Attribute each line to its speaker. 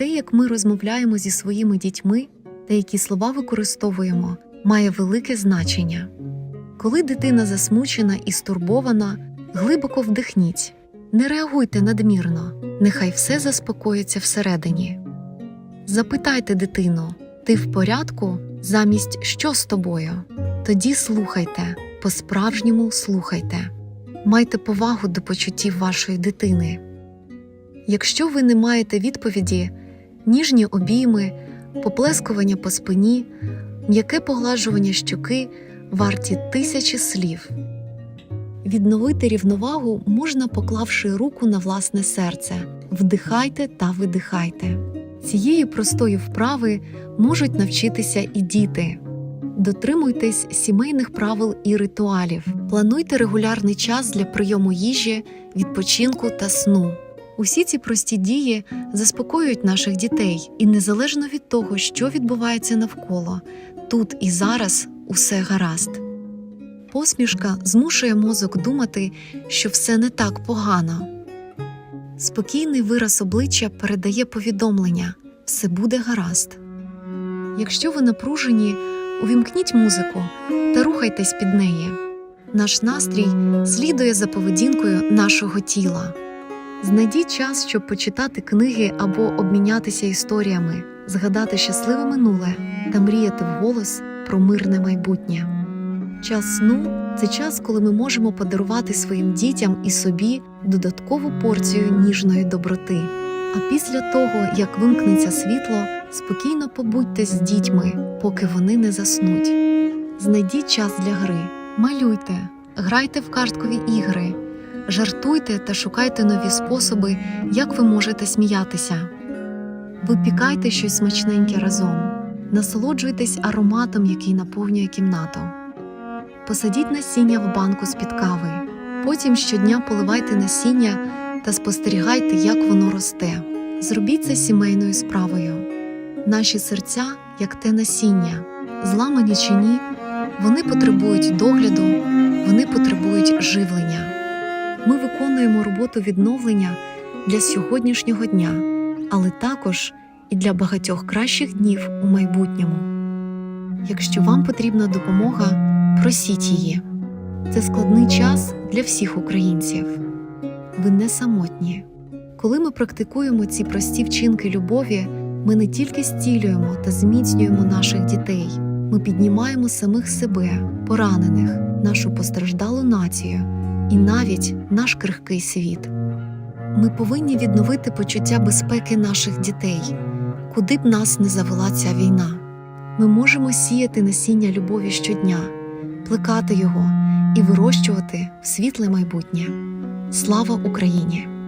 Speaker 1: те, як ми розмовляємо зі своїми дітьми та які слова використовуємо, має велике значення. Коли дитина засмучена і стурбована, глибоко вдихніть, не реагуйте надмірно, нехай все заспокоїться всередині. Запитайте дитину, ти в порядку замість що з тобою? Тоді слухайте, по-справжньому слухайте. Майте повагу до почуттів вашої дитини. Якщо ви не маєте відповіді, ніжні обійми, поплескування по спині, м'яке погладжування щоки варті тисячі слів. Відновити рівновагу можна, поклавши руку на власне серце. Вдихайте та видихайте. Цієї простої вправи можуть навчитися і діти. Дотримуйтесь сімейних правил і ритуалів. Плануйте регулярний час для прийому їжі, відпочинку та сну. Усі ці прості дії заспокоюють наших дітей, і незалежно від того, що відбувається навколо, тут і зараз усе гаразд. Посмішка змушує мозок думати, що все не так погано. Спокійний вираз обличчя передає повідомлення все буде гаразд. Якщо ви напружені, увімкніть музику та рухайтесь під неї. Наш настрій слідує за поведінкою нашого тіла. Знайдіть час, щоб почитати книги або обмінятися історіями, згадати щасливе минуле та мріяти вголос про мирне майбутнє. Час сну це час, коли ми можемо подарувати своїм дітям і собі додаткову порцію ніжної доброти. А після того, як вимкнеться світло, спокійно побудьте з дітьми, поки вони не заснуть. Знайдіть час для гри, малюйте, грайте в карткові ігри, жартуйте та шукайте нові способи, як ви можете сміятися. Випікайте щось смачненьке разом, насолоджуйтесь ароматом, який наповнює кімнату. Посадіть насіння в банку з-під кави. Потім щодня поливайте насіння та спостерігайте, як воно росте. Зробіть це сімейною справою. Наші серця, як те насіння, зламані чи ні, вони потребують догляду, вони потребують живлення. Ми виконуємо роботу відновлення для сьогоднішнього дня, але також і для багатьох кращих днів у майбутньому. Якщо вам потрібна допомога, просіть її. Це складний час для всіх українців. Ви не самотні. Коли ми практикуємо ці прості вчинки любові, ми не тільки зцілюємо та зміцнюємо наших дітей, ми піднімаємо самих себе, поранених, нашу постраждалу націю і навіть наш крихкий світ. Ми повинні відновити почуття безпеки наших дітей, куди б нас не завела ця війна. Ми можемо сіяти насіння любові щодня, плекати його і вирощувати в світле майбутнє. Слава Україні!